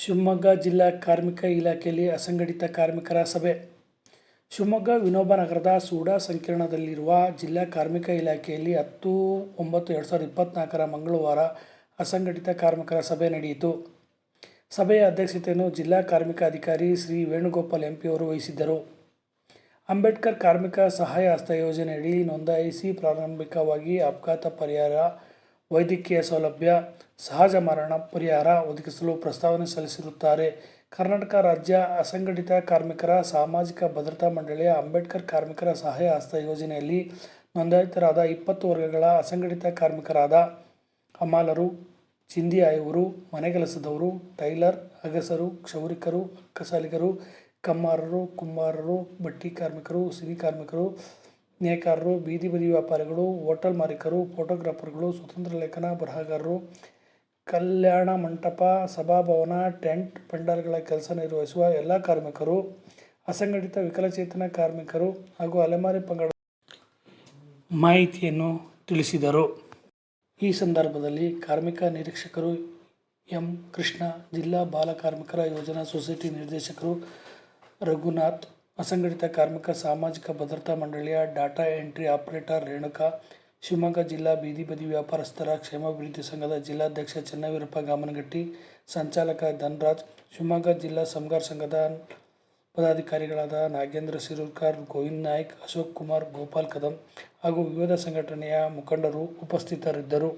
ಶಿವಮೊಗ್ಗ ಜಿಲ್ಲಾ ಕಾರ್ಮಿಕ ಇಲಾಖೆಯಲ್ಲಿ ಅಸಂಘಟಿತ ಕಾರ್ಮಿಕರ ಸಭೆ. ಶಿವಮೊಗ್ಗ ವಿನೋಬ ನಗರದ ಸೂಡಾ ಸಂಕೀರ್ಣದಲ್ಲಿರುವ ಜಿಲ್ಲಾ ಕಾರ್ಮಿಕ ಇಲಾಖೆಯಲ್ಲಿ ಹತ್ತು ಒಂಬತ್ತು ಎರಡು ಸಾವಿರದ ಇಪ್ಪತ್ತ್ನಾಲ್ಕರ ಮಂಗಳವಾರ ಅಸಂಘಟಿತ ಕಾರ್ಮಿಕರ ಸಭೆ ನಡೆಯಿತು. ಸಭೆಯ ಅಧ್ಯಕ್ಷತೆಯನ್ನು ಜಿಲ್ಲಾ ಕಾರ್ಮಿಕ ಅಧಿಕಾರಿ ಶ್ರೀ ವೇಣುಗೋಪಾಲ್ ಎಂ ಅವರು ವಹಿಸಿದ್ದರು. ಅಂಬೇಡ್ಕರ್ ಕಾರ್ಮಿಕ ಸಹಾಯ ಹಸ್ತ ಯೋಜನೆಯಡಿ ನೋಂದಾಯಿಸಿ ಪ್ರಾರಂಭಿಕವಾಗಿ ಅಪಘಾತ ಪರಿಹಾರ ವೈದ್ಯಕೀಯ ಸೌಲಭ್ಯ, ಸಹಜ ಮರಣ ಪರಿಹಾರ ಒದಗಿಸಲು ಪ್ರಸ್ತಾವನೆ ಸಲ್ಲಿಸಿರುತ್ತಾರೆ. ಕರ್ನಾಟಕ ರಾಜ್ಯ ಅಸಂಘಟಿತ ಕಾರ್ಮಿಕರ ಸಾಮಾಜಿಕ ಭದ್ರತಾ ಮಂಡಳಿಯ ಅಂಬೇಡ್ಕರ್ ಕಾರ್ಮಿಕರ ಸಹಾಯ ಹಸ್ತ ಯೋಜನೆಯಲ್ಲಿ ನೋಂದಾಯಿತರಾದ ಇಪ್ಪತ್ತು ವರ್ಗಗಳ ಅಸಂಘಟಿತ ಕಾರ್ಮಿಕರಾದ ಹಮಾಲರು, ಚಿಂದಿ ಆಯುವರು ಮನೆಗೆಲಸದವರು ಟೈಲರ್, ಅಗಸರು, ಕ್ಷೌರಿಕರು ಅಕ್ಕಸಾಲಿಗರು ಕಮ್ಮಾರರು, ಕುಂಬಾರರು ಬಟ್ಟಿ ಕಾರ್ಮಿಕರು, ಸಿನಿ ಕಾರ್ಮಿಕರು ನೇಕಾರರು, ಬೀದಿ ಬದಿ ವ್ಯಾಪಾರಿಗಳು, ಹೋಟೆಲ್ ಮಾಲೀಕರು, ಫೋಟೋಗ್ರಾಫರ್ಗಳು, ಸ್ವತಂತ್ರ ಲೇಖನ ಬರಹಗಾರರು, ಕಲ್ಯಾಣ ಮಂಟಪ, ಸಭಾಭವನ, ಟೆಂಟ್ ಪೆಂಡಾಲ್ಗಳ ಕೆಲಸ ನಿರ್ವಹಿಸುವ ಎಲ್ಲ ಕಾರ್ಮಿಕರು, ಅಸಂಘಟಿತ ವಿಕಲಚೇತನ ಕಾರ್ಮಿಕರು ಹಾಗೂ ಅಲೆಮಾರಿ ಪಂಗಡ ಮಾಹಿತಿಯನ್ನು ತಿಳಿಸಿದರು. ಈ ಸಂದರ್ಭದಲ್ಲಿ ಕಾರ್ಮಿಕ ನಿರೀಕ್ಷಕರು ಎಂ. ಕೃಷ್ಣ, ಜಿಲ್ಲಾ ಬಾಲಕಾರ್ಮಿಕರ ಯೋಜನಾ ಸೊಸೈಟಿ ನಿರ್ದೇಶಕರು ರಘುನಾಥ್ ಅಸಂಘಟಿತ ಕಾರ್ಮಿಕ ಸಾಮಾಜಿಕ ಭದ್ರತಾ ಮಂಡಳಿಯ data entry operator Renuka, Shivamogga ಜಿಲ್ಲಾ ಬೀದಿ ಬದಿ ವ್ಯಾಪಾರಸ್ಥರ ಕ್ಷೇಮಾಭಿವೃದ್ಧಿ ಸಂಘದ ಜಿಲ್ಲಾಧ್ಯಕ್ಷ ಚೆನ್ನವೀರಪ್ಪ ಗಾಮನಗಟ್ಟಿ, ಸಂಚಾಲಕ ಧನರಾಜ್, ಶಿವಮೊಗ್ಗ ಜಿಲ್ಲಾ ಸಮಗಾರ್ ಸಂಘದ ಪದಾಧಿಕಾರಿಗಳಾದ ನಾಗೇಂದ್ರ ಸಿರೂರ್ಕರ್ ಗೋವಿಂದ್ ನಾಯ್ಕ್, ಅಶೋಕ್ ಕುಮಾರ್, ಗೋಪಾಲ್ ಕದಂ ಹಾಗೂ ವಿವಿಧ ಸಂಘಟನೆಯ ಮುಖಂಡರು ಉಪಸ್ಥಿತರಿದ್ದರು.